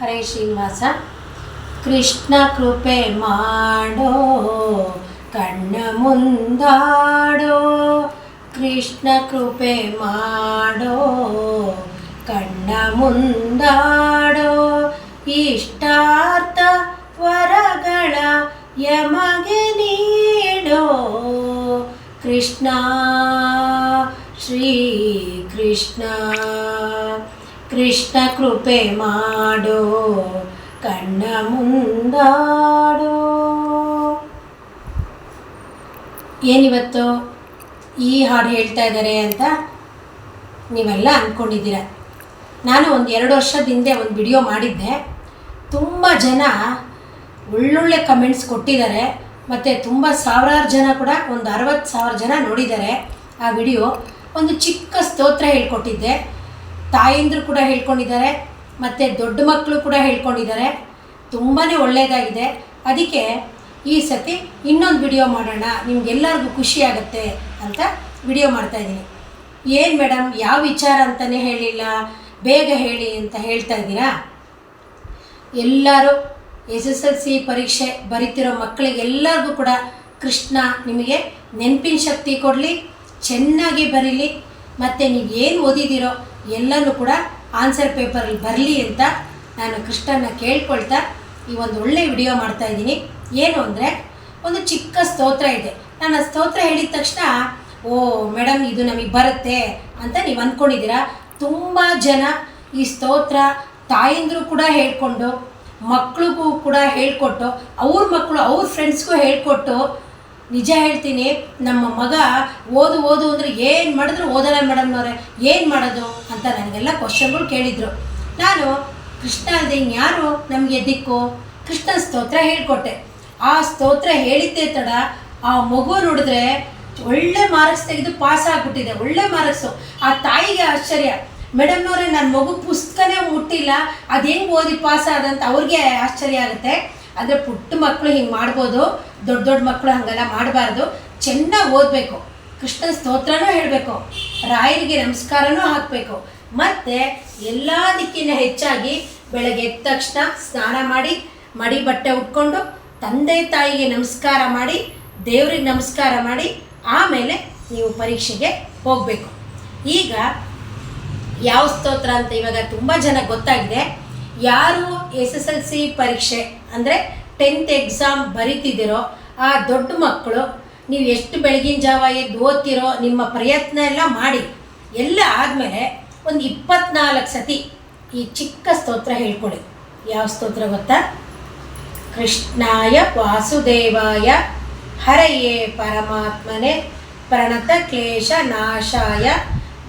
ಹರೇ ಶ್ರೀನಿವಾಸ. ಕೃಷ್ಣ ಕೃಪೆ ಮಾಡೋ, ಕಣ್ಣ ಮುಂದಾಡೋ. ಕೃಷ್ಣ ಕೃಪೆ ಮಾಡೋ, ಕಣ್ಣ ಮುಂದಾಡೋ. ಇಷ್ಟಾರ್ಥ ವರಗಳ ಯಮಗೆ ನೀಡೋ. ಕೃಷ್ಣ, ಶ್ರೀ ಕೃಷ್ಣ. ಕೃಷ್ಣ ಕೃಪೆ ಮಾಡೋ, ಕಣ್ಣ ಮುಂದಾಡೋ. ಏನಿವತ್ತು? ಈ ಹಾಡು ಹೇಳ್ತಾ ಇದ್ದಾರೆ ಅಂತ ನೀವೆಲ್ಲ ಅಂದ್ಕೊಂಡಿದ್ದೀರ ನಾನು ಒಂದು ಎರಡು ವರ್ಷದ ಹಿಂದೆ ಒಂದು ವಿಡಿಯೋ ಮಾಡಿದ್ದೆ. ತುಂಬ ಜನ ಒಳ್ಳೊಳ್ಳೆ ಕಮೆಂಟ್ಸ್ ಕೊಟ್ಟಿದ್ದಾರೆ. ಮತ್ತು ತುಂಬ ಸಾವಿರಾರು ಜನ ಕೂಡ ಒಂದು ಅರವತ್ತು ಸಾವಿರ ಜನ ನೋಡಿದ್ದಾರೆ ಆ ವಿಡಿಯೋ. ಒಂದು ಚಿಕ್ಕ ಸ್ತೋತ್ರ ಹೇಳ್ಕೊಟ್ಟಿದ್ದೆ. ತಾಯಂದ್ರು ಕೂಡ ಹೇಳ್ಕೊಂಡಿದ್ದಾರೆ, ಮತ್ತು ದೊಡ್ಡ ಮಕ್ಕಳು ಕೂಡ ಹೇಳ್ಕೊಂಡಿದ್ದಾರೆ. ತುಂಬಾ ಒಳ್ಳೆಯದಾಗಿದೆ ಅದಕ್ಕೆ ಈ ಸತಿ ಇನ್ನೊಂದು ವಿಡಿಯೋ ಮಾಡೋಣ. ನಿಮ್ಗೆಲ್ಲರಿಗೂ ಖುಷಿ ಆಗುತ್ತೆ ಅಂತ ವಿಡಿಯೋ ಮಾಡ್ತಾಯಿದ್ದೀನಿ ಏನು ಮೇಡಮ್, ಯಾವ ವಿಚಾರ ಅಂತಲೇ ಹೇಳಿಲ್ಲ. ಬೇಗ ಹೇಳಿ ಅಂತ ಹೇಳ್ತಾ ಇದ್ದೀರಾ? ಎಲ್ಲರೂ ಎಸ್ ಎಸ್ ಎಲ್ ಸಿ ಪರೀಕ್ಷೆ ಬರಿತಿರೋ ಮಕ್ಕಳಿಗೆಲ್ಲರಿಗೂ ಕೂಡ ಕೃಷ್ಣ ನಿಮಗೆ ನೆನಪಿನ ಶಕ್ತಿ ಕೊಡಲಿ, ಚೆನ್ನಾಗಿ ಬರೀಲಿ. ಮತ್ತು ನೀವು ಏನು ಓದಿದ್ದೀರೋ ಎಲ್ಲನೂ ಕೂಡ ಆನ್ಸರ್ ಪೇಪರಲ್ಲಿ ಬರಲಿ ಅಂತ ನಾನು ಕೃಷ್ಣನ ಕೇಳ್ಕೊಳ್ತಾ ಈ ಒಂದು ಒಳ್ಳೆ ವಿಡಿಯೋ ಮಾಡ್ತಾ ಇದ್ದೀನಿ. ಏನು ಅಂದರೆ ಒಂದು ಚಿಕ್ಕ ಸ್ತೋತ್ರ ಇದೆ. ನಾನು ಆ ಸ್ತೋತ್ರ ಹೇಳಿದ ತಕ್ಷಣ, ಓ ಮೇಡಮ್ ಇದು ನಮಗೆ ಬರುತ್ತೆ ಅಂತ ನೀವು ಅಂದ್ಕೊಂಡಿದ್ದೀರಾ ತುಂಬ ಜನ ಈ ಸ್ತೋತ್ರ ತಾಯಂದರು ಕೂಡ ಹೇಳ್ಕೊಂಡು, ಮಕ್ಳಿಗೂ ಕೂಡ ಹೇಳ್ಕೊಟ್ಟು, ಅವ್ರ ಮಕ್ಕಳು ಅವ್ರ ಫ್ರೆಂಡ್ಸ್ಗೂ ಹೇಳ್ಕೊಟ್ಟು ನಿಜ ಹೇಳ್ತೀನಿ, ನಮ್ಮ ಮಗ ಓದು ಓದು ಅಂದರೆ ಏನು ಮಾಡಿದ್ರು ಓದಲ್ಲ ಮೇಡಮ್ನವ್ರೆ ಏನು ಮಾಡೋದು ಅಂತ ನನಗೆಲ್ಲ ಕ್ವಶನ್ಗಳು ಕೇಳಿದರು. ನಾನು ಕೃಷ್ಣ ಅಲ್ಲದೆ ಯಾರು ನಮಗೆ ದಿಕ್ಕು. ಕೃಷ್ಣ ಸ್ತೋತ್ರ ಹೇಳ್ಕೊಟ್ಟೆ. ಆ ಸ್ತೋತ್ರ ಹೇಳಿದ್ದೆ ತಡ, ಆ ಮಗು ನೋಡಿದ್ರೆ ಒಳ್ಳೆ ಮಾರ್ಕ್ಸ್ ತೆಗೆದು ಪಾಸ್ ಆಗಿಬಿಟ್ಟಿದೆ, ಒಳ್ಳೆ ಮಾರ್ಕ್ಸು ಆ ತಾಯಿಗೆ ಆಶ್ಚರ್ಯ. ಮೇಡಮ್ನವ್ರೆ ನನ್ನ ಮಗು ಪುಸ್ತಕನೇ ಮುಟ್ಟಿಲ್ಲ, ಅದು ಹೆಂಗೆ ಓದಿ ಪಾಸ್ ಆದಂತ ಅವ್ರಿಗೆ ಆಶ್ಚರ್ಯ ಆಗುತ್ತೆ. ಆದರೆ ಪುಟ್ಟ ಮಕ್ಕಳು ಹಿಂಗೆ ಮಾಡ್ಬೋದು, ದೊಡ್ಡ ದೊಡ್ಡ ಮಕ್ಕಳು ಹಾಗೆಲ್ಲ ಮಾಡಬಾರ್ದು. ಚೆನ್ನಾಗಿ ಓದಬೇಕು. ಕೃಷ್ಣ ಸ್ತೋತ್ರನೂ ಹೇಳಬೇಕು. ರಾಯರಿಗೆ ನಮಸ್ಕಾರನೂ ಹಾಕಬೇಕು. ಮತ್ತು ಎಲ್ಲ ದಿಕ್ಕಿನ ಹೆಚ್ಚಾಗಿ ಬೆಳಗ್ಗೆ ಎದ್ದ ತಕ್ಷಣ ಸ್ನಾನ ಮಾಡಿ, ಮಡಿ ಬಟ್ಟೆ ಉಟ್ಕೊಂಡು ತಂದೆ ತಾಯಿಗೆ ನಮಸ್ಕಾರ ಮಾಡಿ, ದೇವ್ರಿಗೆ ನಮಸ್ಕಾರ ಮಾಡಿ, ಆಮೇಲೆ ನೀವು ಪರೀಕ್ಷೆಗೆ ಹೋಗಬೇಕು. ಈಗ ಯಾವ ಸ್ತೋತ್ರ ಅಂತ ಇವಾಗ ತುಂಬ ಜನ ಗೊತ್ತಾಗಿದೆ. ಯಾರು ಎಸ್ ಎಸ್ ಎಲ್ ಸಿ ಪರೀಕ್ಷೆ ಅಂದರೆ ಟೆಂತ್ ಎಕ್ಸಾಮ್ ಬರಿತಿದ್ದೀರೋ ಆ ದೊಡ್ಡ ಮಕ್ಕಳು, ನೀವು ಎಷ್ಟು ಬೆಳಗಿನ ಜಾವ ಎದ್ದು ಓದ್ತಿರೋ ನಿಮ್ಮ ಪ್ರಯತ್ನ ಎಲ್ಲ ಮಾಡಿ. ಎಲ್ಲ ಆದಮೇಲೆ ಒಂದು ಇಪ್ಪತ್ನಾಲ್ಕು ಸತಿ ಈ ಚಿಕ್ಕ ಸ್ತೋತ್ರ ಹೇಳ್ಕೊಡಿ. ಯಾವ ಸ್ತೋತ್ರ ಗೊತ್ತಾ? ಕೃಷ್ಣಾಯ ವಾಸುದೇವಾಯ, ಹರಯೇ ಪರಮಾತ್ಮನೆ ಪ್ರಣತ ಕ್ಲೇಶ ನಾಶಾಯ,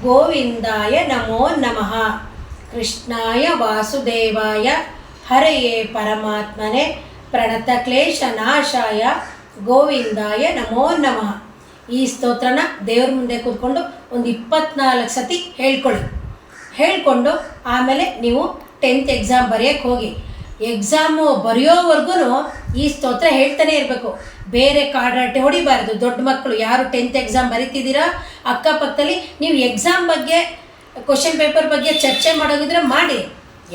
ಗೋವಿಂದಾಯ ನಮೋ ನಮಃ. ಕೃಷ್ಣಾಯ ವಾಸುದೇವಾಯ, ಹರೆಯೇ ಪರಮಾತ್ಮನೆ, ಪ್ರಣತ ಕ್ಲೇಶ ನಾಶಾಯ, ಗೋವಿಂದಾಯ ನಮೋ ನಮಃ. ಈ ಸ್ತೋತ್ರನ ದೇವ್ರ ಮುಂದೆ ಕೂತ್ಕೊಂಡು ಒಂದು ಇಪ್ಪತ್ನಾಲ್ಕು ಸತಿ ಹೇಳ್ಕೊಳ್ಳಿ. ಹೇಳ್ಕೊಂಡು ಆಮೇಲೆ ನೀವು ಟೆಂತ್ ಎಕ್ಸಾಮ್ ಬರೆಯೋಕ್ಕೆ ಹೋಗಿ. ಎಕ್ಸಾಮು ಬರೆಯೋವರೆಗೂ ಈ ಸ್ತೋತ್ರ ಹೇಳ್ತಾನೆ ಇರಬೇಕು. ಬೇರೆ ಕಾಡಾಟೆ ಹೊಡಿಬಾರ್ದು. ದೊಡ್ಡ ಮಕ್ಕಳು ಯಾರು ಟೆಂತ್ ಎಕ್ಸಾಮ್ ಬರಿತಿದ್ದೀರಾ? ಅಕ್ಕಪಕ್ಕದಲ್ಲಿ ನೀವು ಎಕ್ಸಾಮ್ ಬಗ್ಗೆ ಕ್ವಶನ್ ಪೇಪರ್ ಬಗ್ಗೆ ಚರ್ಚೆ ಮಾಡೋದಿದ್ರೆ ಮಾಡಿ.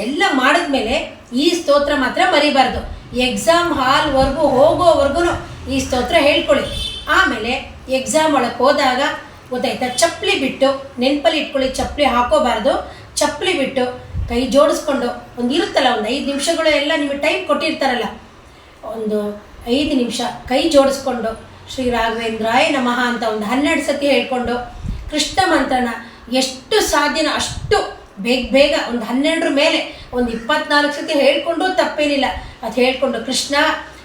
ಎಲ್ಲ ಮಾಡಿದ್ಮೇಲೆ ಈ ಸ್ತೋತ್ರ ಮಾತ್ರ ಮರಿಬಾರ್ದು. ಎಕ್ಸಾಮ್ ಹಾಲ್ವರೆಗೂ ಹೋಗೋವರೆಗೂ ಈ ಸ್ತೋತ್ರ ಹೇಳ್ಕೊಳ್ಳಿ. ಆಮೇಲೆ ಎಕ್ಸಾಮ್ ಒಳಗೆ ಹೋದಾಗ ಗೊತ್ತಾಯ್ತಾ? ಚಪ್ಪಲಿ ಬಿಟ್ಟು ನೆನಪಲ್ಲಿ ಇಟ್ಕೊಳ್ಳಿ, ಚಪ್ಪಲಿ ಹಾಕೋಬಾರ್ದು. ಚಪ್ಪಲಿ ಬಿಟ್ಟು ಕೈ ಜೋಡಿಸ್ಕೊಂಡು ಒಂದು ಇರುತ್ತಲ್ಲ, ಒಂದು ಐದು ನಿಮಿಷಗಳು ಎಲ್ಲ ನಿಮಗೆ ಟೈಮ್ ಕೊಟ್ಟಿರ್ತಾರಲ್ಲ. ಒಂದು ಐದು ನಿಮಿಷ ಕೈ ಜೋಡಿಸ್ಕೊಂಡು ಶ್ರೀ ರಾಘವೇಂದ್ರಾಯ ನಮಃ ಅಂತ ಒಂದು ಹನ್ನೆರಡು ಸತಿ ಹೇಳ್ಕೊಂಡು ಕೃಷ್ಣ ಮಂತ್ರನ ಎಷ್ಟು ಸಾಧ್ಯನೋ ಅಷ್ಟು ಬೇಗ ಬೇಗ ಒಂದು ಹನ್ನೆರಡರ ಮೇಲೆ ಒಂದು ಇಪ್ಪತ್ನಾಲ್ಕು ಸತಿ ಹೇಳ್ಕೊಂಡು ತಪ್ಪೇನಿಲ್ಲ. ಅದು ಹೇಳ್ಕೊಂಡು, ಕೃಷ್ಣ,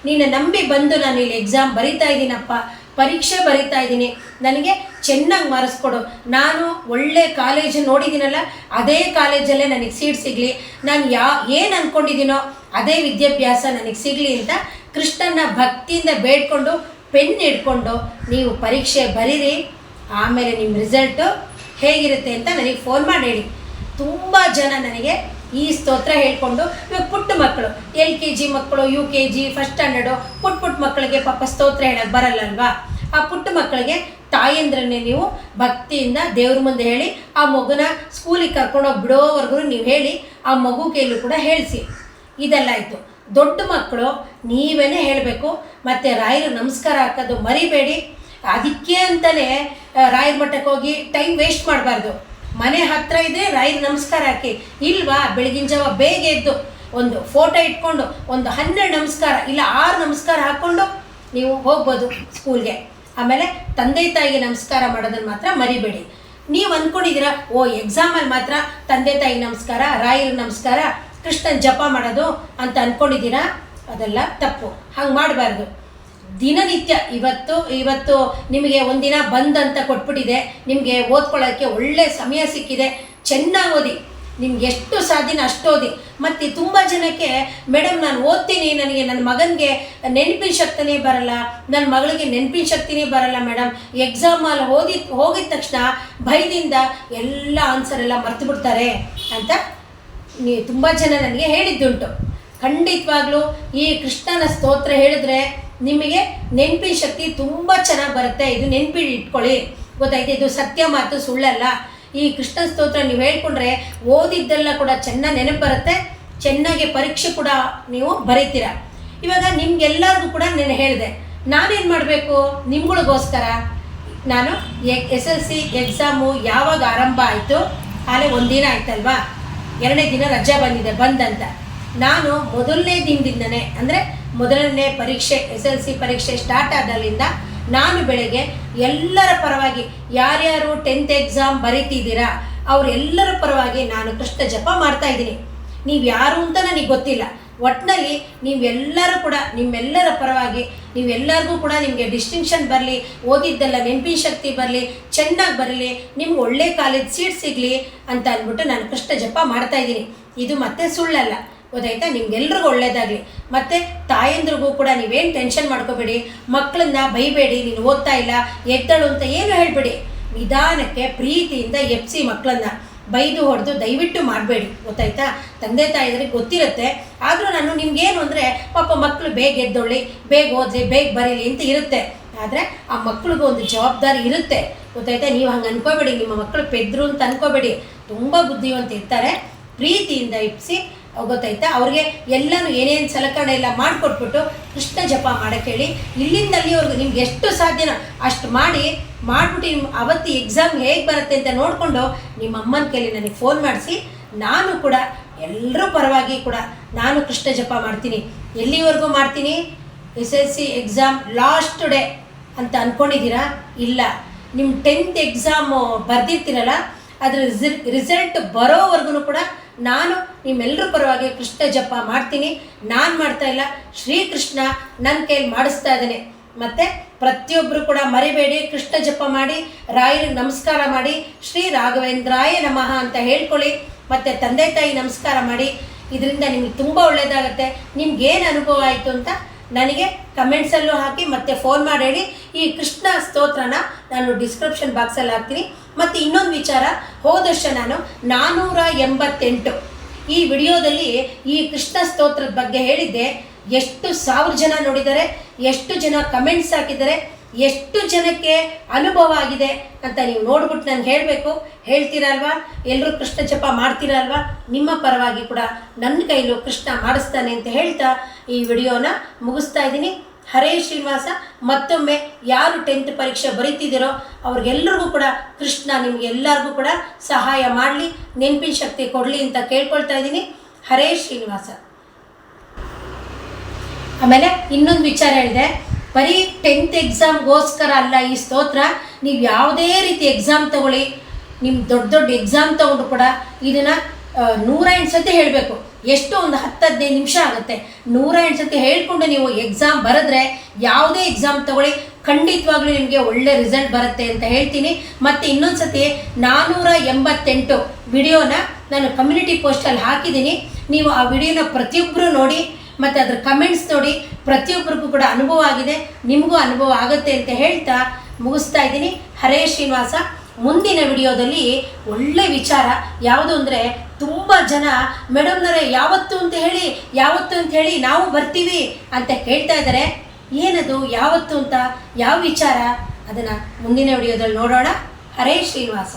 ನೀನು ನಂಬಿ ಬಂದು ನಾನು ಇಲ್ಲಿ ಎಕ್ಸಾಮ್ ಬರಿತಾ ಇದ್ದೀನಪ್ಪ. ಪರೀಕ್ಷೆ ಬರಿತಾ ಇದ್ದೀನಿ. ನನಗೆ ಚೆನ್ನಾಗಿ ಮರೆಸ್ಕೊಡು ನಾನು ಒಳ್ಳೆ ಕಾಲೇಜು ನೋಡಿದ್ದೀನಲ್ಲ, ಅದೇ ಕಾಲೇಜಲ್ಲೇ ನನಗೆ ಸೀಟ್ ಸಿಗಲಿ. ನಾನು ಯಾ, ಏನು ಅಂದ್ಕೊಂಡಿದ್ದೀನೋ ಅದೇ ವಿದ್ಯಾಭ್ಯಾಸ ನನಗೆ ಸಿಗಲಿ ಅಂತ ಕೃಷ್ಣನ ಭಕ್ತಿಯಿಂದ ಬೇಡ್ಕೊಂಡು, ಪೆನ್ ಹಿಡ್ಕೊಂಡು, ನೀವು ಪರೀಕ್ಷೆ ಬರೀರಿ. ಆಮೇಲೆ ನಿಮ್ಮ ರಿಸಲ್ಟು ಹೇಗಿರುತ್ತೆ ಅಂತ ನನಗೆ ಫೋನ್ ಮಾಡಿ ಹೇಳಿ. ತುಂಬ ಜನ ನನಗೆ ಈ ಸ್ತೋತ್ರ ಹೇಳ್ಕೊಂಡು, ಇವಾಗ ಪುಟ್ಟ ಮಕ್ಕಳು, ಎಲ್ ಕೆ ಜಿ ಮಕ್ಕಳು, U K G first standard ಪುಟ್ಟ ಪುಟ್ಟ ಮಕ್ಕಳಿಗೆ ಪಾಪ ಸ್ತೋತ್ರ ಹೇಳೋದು ಬರಲ್ಲಲ್ವಾ? ಆ ಪುಟ್ಟ ಮಕ್ಕಳಿಗೆ ತಾಯಂದ್ರನ್ನೇ ನೀವು ಭಕ್ತಿಯಿಂದ ದೇವ್ರ ಮುಂದೆ ಹೇಳಿ, ಆ ಮಗುನ ಸ್ಕೂಲಿಗೆ ಕರ್ಕೊಂಡೋಗಿ ಬಿಡೋವರೆಗೂ ನೀವು ಹೇಳಿ, ಆ ಮಗು ಕೈಲೂ ಕೂಡ ಹೇಳಿಸಿ. ಇದೆಲ್ಲ ಆಯಿತು. ದೊಡ್ಡ ಮಕ್ಕಳು, ನೀವೇನೇ ಹೇಳಬೇಕು, ಮತ್ತು ರಾಯರು ನಮಸ್ಕಾರ ಹಾಕೋದು ಮರಿಬೇಡಿ. ಅದಕ್ಕೆ ಅಂತಲೇ ರಾಯರ ಮಠಕ್ಕೆ ಹೋಗಿ ಟೈಮ್ ವೇಸ್ಟ್ ಮಾಡಬಾರ್ದು. ಮನೆ ಹತ್ರ ಇದೆ ರಾಯರ ನಮಸ್ಕಾರ ಹಾಕಿ. ಇಲ್ವಾ? ಬೆಳಗಿನ ಜಾವ ಬೇಗ ಎದ್ದು ಒಂದು ಫೋಟೋ ಇಟ್ಕೊಂಡು ಒಂದು ಹನ್ನೆರಡು ನಮಸ್ಕಾರ, ಇಲ್ಲ ಆರು ನಮಸ್ಕಾರ ಹಾಕ್ಕೊಂಡು ನೀವು ಹೋಗ್ಬೋದು ಸ್ಕೂಲ್ಗೆ ಆಮೇಲೆ ತಂದೆ ತಾಯಿಗೆ ನಮಸ್ಕಾರ ಮಾಡೋದನ್ನು ಮಾತ್ರ ಮರಿಬೇಡಿ. ನೀವು ಅಂದ್ಕೊಂಡಿದ್ದೀರಾ ಓ ಎಕ್ಸಾಮಲ್ಲಿ ಮಾತ್ರ ತಂದೆ ತಾಯಿ ನಮಸ್ಕಾರ, ರಾಯರ ನಮಸ್ಕಾರ, ಕೃಷ್ಣನ್ ಜಪ ಮಾಡೋದು ಅಂತ ಅಂದ್ಕೊಂಡಿದ್ದೀರಾ ಅದೆಲ್ಲ ತಪ್ಪು. ಹಂಗೆ ಮಾಡಬಾರ್ದು. ದಿನನಿತ್ಯ ಇವತ್ತು ಇವತ್ತು ನಿಮಗೆ ಒಂದಿನ ಬಂದ್ ಅಂತ ಕೊಟ್ಬಿಟ್ಟಿದೆ. ನಿಮಗೆ ಓದ್ಕೊಳ್ಳೋಕ್ಕೆ ಒಳ್ಳೆ ಸಮಯ ಸಿಕ್ಕಿದೆ. ಚೆನ್ನಾಗಿ ಓದಿ ನಿಮ್ಗೆ ಎಷ್ಟು ಸಾಧ್ಯನ ಅಷ್ಟು ಓದಿ. ಮತ್ತು ತುಂಬ ಜನಕ್ಕೆ, ಮೇಡಮ್, ನಾನು ಓದ್ತೀನಿ. ನನಗೆ ನನ್ನ ಮಗನಿಗೆ ನೆನಪಿನ ಶಕ್ತಿನೇ ಬರಲ್ಲ. ನನ್ನ ಮಗಳಿಗೆ ನೆನಪಿನ ಶಕ್ತಿನೇ ಬರಲ್ಲ, ಮೇಡಮ್. ಎಕ್ಸಾಮಲ್ಲಿ ಓದಿ, ಹೋಗಿದ ತಕ್ಷಣ ಭಯದಿಂದ ಎಲ್ಲ ಆನ್ಸರ್ ಎಲ್ಲ ಮರ್ತು ಬಿಡ್ತಾರೆ ಅಂತ ನೀ ತುಂಬ ಜನ ನನಗೆ ಹೇಳಿದ್ದುಂಟು. ಖಂಡಿತವಾಗ್ಲೂ ಈ ಕೃಷ್ಣನ ಸ್ತೋತ್ರ ಹೇಳಿದ್ರೆ ನಿಮಗೆ ನೆನಪಿನ ಶಕ್ತಿ ತುಂಬ ಚೆನ್ನಾಗಿ ಬರುತ್ತೆ. ಇದು ನೆನಪಿಡಿ ಇಟ್ಕೊಳ್ಳಿ. ಗೊತ್ತಾಯ್ತು? ಇದು ಸತ್ಯ ಮಾತು, ಸುಳ್ಳಲ್ಲ. ಈ ಕೃಷ್ಣ ಸ್ತೋತ್ರ ನೀವು ಹೇಳ್ಕೊಂಡ್ರೆ ಓದಿದ್ದೆಲ್ಲ ಕೂಡ ಚೆನ್ನಾಗಿ ನೆನಪು ಬರುತ್ತೆ. ಚೆನ್ನಾಗಿ ಪರೀಕ್ಷೆ ಕೂಡ ನೀವು ಬರೀತೀರ. ಇವಾಗ ನಿಮ್ಗೆಲ್ಲರಿಗೂ ಕೂಡ ನಾನು ಹೇಳಿದೆ. ನಾನೇನು ಮಾಡಬೇಕು? ನಿಮ್ಗಳಿಗೋಸ್ಕರ. ನಾನು ಎಸ್ ಎಲ್ ಸಿ ಎಕ್ಸಾಮು ಯಾವಾಗ ಆರಂಭ ಆಯಿತು? ಆಲೇ ಒಂದಿನ ಆಯ್ತಲ್ವಾ? ಎರಡನೇ ದಿನ ರಜಾ ಬಂದಿದೆ ಬಂದಂತ ನಾನು ಮೊದಲನೇ ದಿನದಿಂದನೇ, ಅಂದರೆ ಮೊದಲನೇ ಪರೀಕ್ಷೆ, ಎಸ್ ಎಲ್ ಸಿ ಪರೀಕ್ಷೆ ಸ್ಟಾರ್ಟ್ ಆದಲ್ಲಿಂದ ನಾನು ಬೆಳಗ್ಗೆ ಎಲ್ಲರ ಪರವಾಗಿ ಯಾರ್ಯಾರು ಟೆಂತ್ ಎಕ್ಸಾಮ್ ಬರೀತಿದ್ದೀರಾ, ಅವರೆಲ್ಲರ ಪರವಾಗಿ ನಾನು ಕೃಷ್ಣ ಜಪ ಮಾಡ್ತಾ ಇದ್ದೀನಿ. ನೀವು ಯಾರು ಅಂತ ನನಗೆ ಗೊತ್ತಿಲ್ಲ. ಒಟ್ಟಿನಲ್ಲಿ ನೀವೆಲ್ಲರೂ ಕೂಡ, ನಿಮ್ಮೆಲ್ಲರ ಪರವಾಗಿ ನೀವೆಲ್ಲರಿಗೂ ಕೂಡ ನಿಮಗೆ ಡಿಸ್ಟಿಂಕ್ಷನ್ ಬರಲಿ, ಓದಿದ್ದೆಲ್ಲ ನೆನಪಿನ ಶಕ್ತಿ ಬರಲಿ, ಚೆನ್ನಾಗಿ ಬರಲಿ ನಿಮ್ಗೆ ಒಳ್ಳೆ ಕಾಲೇಜ್ ಸೀಟ್ ಸಿಗಲಿ ಅಂತ ಅಂದ್ಬಿಟ್ಟು ನಾನು ಕೃಷ್ಣ ಜಪ ಮಾಡ್ತಾ ಇದ್ದೀನಿ. ಇದು ಮತ್ತೆ ಸುಳ್ಳಲ್ಲ. ಗೊತ್ತಾಯ್ತಾ? ನಿಮ್ಗೆಲ್ರಿಗೂ ಒಳ್ಳೇದಾಗಲಿ. ಮತ್ತು ತಾಯಂದ್ರಿಗೂ ಕೂಡ ನೀವೇನು ಟೆನ್ಷನ್ ಮಾಡ್ಕೋಬೇಡಿ. ಮಕ್ಕಳನ್ನ ಬೈಬೇಡಿ, ನೀನು ಓದ್ತಾ ಇಲ್ಲ, ಎದ್ದಳು ಅಂತ ಏನು ಹೇಳಬೇಡಿ. ನಿಧಾನಕ್ಕೆ ಪ್ರೀತಿಯಿಂದ ಎಪ್ಸಿ ಮಕ್ಕಳನ್ನ ಬೈದು ಹೊಡೆದು ದಯವಿಟ್ಟು ಮಾಡಬೇಡಿ. ಗೊತ್ತಾಯ್ತಾ? ತಂದೆ ತಾಯಿದ್ರಿಗೆ ಗೊತ್ತಿರುತ್ತೆ. ಆದರೂ ನಾನು ನಿಮ್ಗೇನು ಅಂದರೆ, ಪಾಪ ಮಕ್ಕಳು ಬೇಗ ಎದ್ದೊಳ್ಳಿ, ಬೇಗ ಓದಲಿ, ಬೇಗ ಬರೀಲಿ ಅಂತ ಇರುತ್ತೆ. ಆದರೆ ಆ ಮಕ್ಳಿಗೂ ಒಂದು ಜವಾಬ್ದಾರಿ ಇರುತ್ತೆ. ಗೊತ್ತಾಯ್ತಾ? ನೀವು ಹಂಗೆ ಅನ್ಕೋಬೇಡಿ. ನಿಮ್ಮ ಮಕ್ಕಳು ಪೆದ್ರು ಅಂತ ಅನ್ಕೋಬೇಡಿ. ತುಂಬ ಬುದ್ಧಿವಂತ ಇರ್ತಾರೆ. ಪ್ರೀತಿಯಿಂದ ಇಪ್ಸಿ ಗೊತ್ತಾಯ್ತಾ? ಅವ್ರಿಗೆ ಎಲ್ಲನೂ ಏನೇನು ಸಲಕರಣೆ ಎಲ್ಲ ಮಾಡಿಕೊಟ್ಬಿಟ್ಟು ಕೃಷ್ಣ ಜಪ ಮಾಡೋಕ್ಕೆ ಹೇಳಿ. ಇಲ್ಲಿಂದಲ್ಲಿ ಅಲ್ಲಿವರೆಗೂ ನಿಮ್ಗೆ ಎಷ್ಟು ಸಾಧ್ಯನೋ ಅಷ್ಟು ಮಾಡಿ, ಮಾಡಿಬಿಟ್ಟು ನಿಮ್ಮ ಅವತ್ತು ಎಕ್ಸಾಮ್ ಹೇಗೆ ಬರುತ್ತೆ ಅಂತ ನೋಡಿಕೊಂಡು ನಿಮ್ಮ ಅಮ್ಮನ ಕೈಲಿ ನನಗೆ ಫೋನ್ ಮಾಡಿಸಿ. ನಾನು ಕೂಡ ಎಲ್ಲರೂ ಪರವಾಗಿ ಕೂಡ ನಾನು ಕೃಷ್ಣ ಜಪ ಮಾಡ್ತೀನಿ. ಎಲ್ಲಿವರೆಗೂ ಮಾಡ್ತೀನಿ? S L C exam last day ಅಂತ ಅಂದ್ಕೊಂಡಿದ್ದೀರಾ ಇಲ್ಲ. ನಿಮ್ಮ ಟೆಂತ್ ಎಕ್ಸಾಮು ಬರೆದಿರ್ತೀರಲ್ಲ, ಅದರ ರಿಸಲ್ಟ್ ಬರೋವರೆಗೂ ಕೂಡ ನಾನು ನಿಮ್ಮೆಲ್ಲರ ಪರವಾಗಿ ಕೃಷ್ಣ ಜಪ ಮಾಡ್ತೀನಿ. ನಾನು ಮಾಡ್ತಾ ಇಲ್ಲ. ಶ್ರೀಕೃಷ್ಣ ನನ್ನ ಕೈಲಿ ಮಾಡಿಸ್ತಾ ಇದ್ದಾನೆ ಮತ್ತು ಪ್ರತಿಯೊಬ್ಬರು ಕೂಡ ಮರಿಬೇಡಿ. ಕೃಷ್ಣ ಜಪ ಮಾಡಿ, ರಾಯರಿಗೆ ನಮಸ್ಕಾರ ಮಾಡಿ, ಶ್ರೀ ರಾಘವೇಂದ್ರಾಯ ನಮಃ ಅಂತ ಹೇಳ್ಕೊಳ್ಳಿ. ಮತ್ತು ತಂದೆ ತಾಯಿ ನಮಸ್ಕಾರ ಮಾಡಿ. ಇದರಿಂದ ನಿಮಗೆ ತುಂಬ ಒಳ್ಳೆಯದಾಗುತ್ತೆ ನಿಮ್ಗೇನು ಅನುಭವ ಆಯಿತು ಅಂತ ನನಗೆ ಕಮೆಂಟ್ಸಲ್ಲೂ ಹಾಕಿ, ಮತ್ತೆ ಫೋನ್ ಮಾಡಿ ಹೇಳಿ. ಈ ಕೃಷ್ಣ ಸ್ತೋತ್ರನ ನಾನು ಡಿಸ್ಕ್ರಿಪ್ಷನ್ ಬಾಕ್ಸಲ್ಲಿ ಹಾಕ್ತೀನಿ. ಮತ್ತು ಇನ್ನೊಂದು ವಿಚಾರ ಹೋದ ವರ್ಷ ನಾನು ನಾನ್ನೂರ ಎಂಬತ್ತೆಂಟು. ಈ ವಿಡಿಯೋದಲ್ಲಿ ಈ ಕೃಷ್ಣ ಸ್ತೋತ್ರದ ಬಗ್ಗೆ ಹೇಳಿದ್ದೆ. ಎಷ್ಟು ಸಾವಿರ ಜನ ನೋಡಿದ್ದಾರೆ, ಎಷ್ಟು ಜನ ಕಮೆಂಟ್ಸ್ ಹಾಕಿದ್ದಾರೆ ಎಷ್ಟು ಜನಕ್ಕೆ ಅನುಭವ ಆಗಿದೆ ಅಂತ ನೀವು ನೋಡ್ಬಿಟ್ಟು ನಾನು ಹೇಳಬೇಕು. ಹೇಳ್ತೀರಲ್ವಾ? ಎಲ್ಲರೂ ಕೃಷ್ಣ ಜಪ ಮಾಡ್ತೀರಲ್ವಾ? ನಿಮ್ಮ ಪರವಾಗಿ ಕೂಡ ನನ್ನ ಕೈಲೂ ಕೃಷ್ಣ ಮಾಡಿಸ್ತಾನೆ ಅಂತ ಹೇಳ್ತಾ ಈ ವಿಡಿಯೋನ ಮುಗಿಸ್ತಾ ಇದ್ದೀನಿ. ಹರೇ ಶ್ರೀನಿವಾಸ, ಮತ್ತೊಮ್ಮೆ ಯಾರು ಟೆಂತ್ ಪರೀಕ್ಷೆ ಬರೀತಿದ್ದೀರೋ ಅವ್ರಿಗೆಲ್ಲರಿಗೂ ಕೂಡ ಕೃಷ್ಣ ನಿಮ್ಗೆ ಎಲ್ಲರಿಗೂ ಕೂಡ ಸಹಾಯ ಮಾಡಲಿ, ನೆನಪಿನ ಶಕ್ತಿ ಕೊಡಲಿ ಅಂತ ಕೇಳ್ಕೊಳ್ತಾ ಇದ್ದೀನಿ. ಹರೇ ಶ್ರೀನಿವಾಸ. ಆಮೇಲೆ ಇನ್ನೊಂದು ವಿಚಾರ ಹೇಳಿದೆ. ಬರೀ ಟೆಂತ್ ಎಕ್ಸಾಮ್ಗೋಸ್ಕರ ಅಲ್ಲ ಈ ಸ್ತೋತ್ರ, ನೀವು ಯಾವುದೇ ರೀತಿ ಎಕ್ಸಾಮ್ ತಗೊಳ್ಳಿ ನಿಮ್ಮ ದೊಡ್ಡ ದೊಡ್ಡ ಎಕ್ಸಾಮ್ ತಗೊಂಡು ಕೂಡ ಇದನ್ನು ನೂರ ಎಂಟು ಸತಿ ಹೇಳಬೇಕು. ಎಷ್ಟು ಒಂದು ಹತ್ತು ಹದಿನೈದು ನಿಮಿಷ ಆಗುತ್ತೆ. ನೂರ ಎಂಟು ಸತಿ ಹೇಳ್ಕೊಂಡು ನೀವು ಎಕ್ಸಾಮ್ ಬರೆದ್ರೆ ಯಾವುದೇ ಎಕ್ಸಾಮ್ ತಗೊಳ್ಳಿ, ಖಂಡಿತವಾಗ್ಲೂ ನಿಮಗೆ ಒಳ್ಳೆ ರಿಸಲ್ಟ್ ಬರುತ್ತೆ ಅಂತ ಹೇಳ್ತೀನಿ. ಮತ್ತು ಇನ್ನೊಂದು ಸತಿ ನಾನ್ನೂರ ಎಂಬತ್ತೆಂಟು ವಿಡಿಯೋನ ನಾನು ಕಮ್ಯುನಿಟಿ ಪೋಸ್ಟಲ್ಲಿ ಹಾಕಿದ್ದೀನಿ. ನೀವು ಆ ವಿಡಿಯೋನ ಪ್ರತಿಯೊಬ್ಬರೂ ನೋಡಿ ಮತ್ತು ಅದ್ರ ಕಮೆಂಟ್ಸ್ ನೋಡಿ ಪ್ರತಿಯೊಬ್ಬರಿಗೂ ಕೂಡ ಅನುಭವ ಆಗಿದೆ. ನಿಮಗೂ ಅನುಭವ ಆಗುತ್ತೆ ಅಂತ ಹೇಳ್ತಾ ಮುಗಿಸ್ತಾ ಇದ್ದೀನಿ. ಹರೇ ಶ್ರೀನಿವಾಸ. ಮುಂದಿನ ವಿಡಿಯೋದಲ್ಲಿ ಒಳ್ಳೆ ವಿಚಾರ. ಯಾವುದು ಅಂದರೆ ತುಂಬ ಜನ ಮೇಡಮ್ನವರೇ ಯಾವತ್ತು ಅಂತ ಹೇಳಿ, ಯಾವತ್ತು ಅಂತ ಹೇಳಿ ನಾವು ಬರ್ತೀವಿ ಅಂತ ಹೇಳ್ತಾ ಇದ್ದಾರೆ. ಏನದು, ಯಾವತ್ತು ಅಂತ, ಯಾವ ವಿಚಾರ? ಅದನ್ನು ಮುಂದಿನ ವಿಡಿಯೋದಲ್ಲಿ ನೋಡೋಣ. ಹರೇ ಶ್ರೀನಿವಾಸ.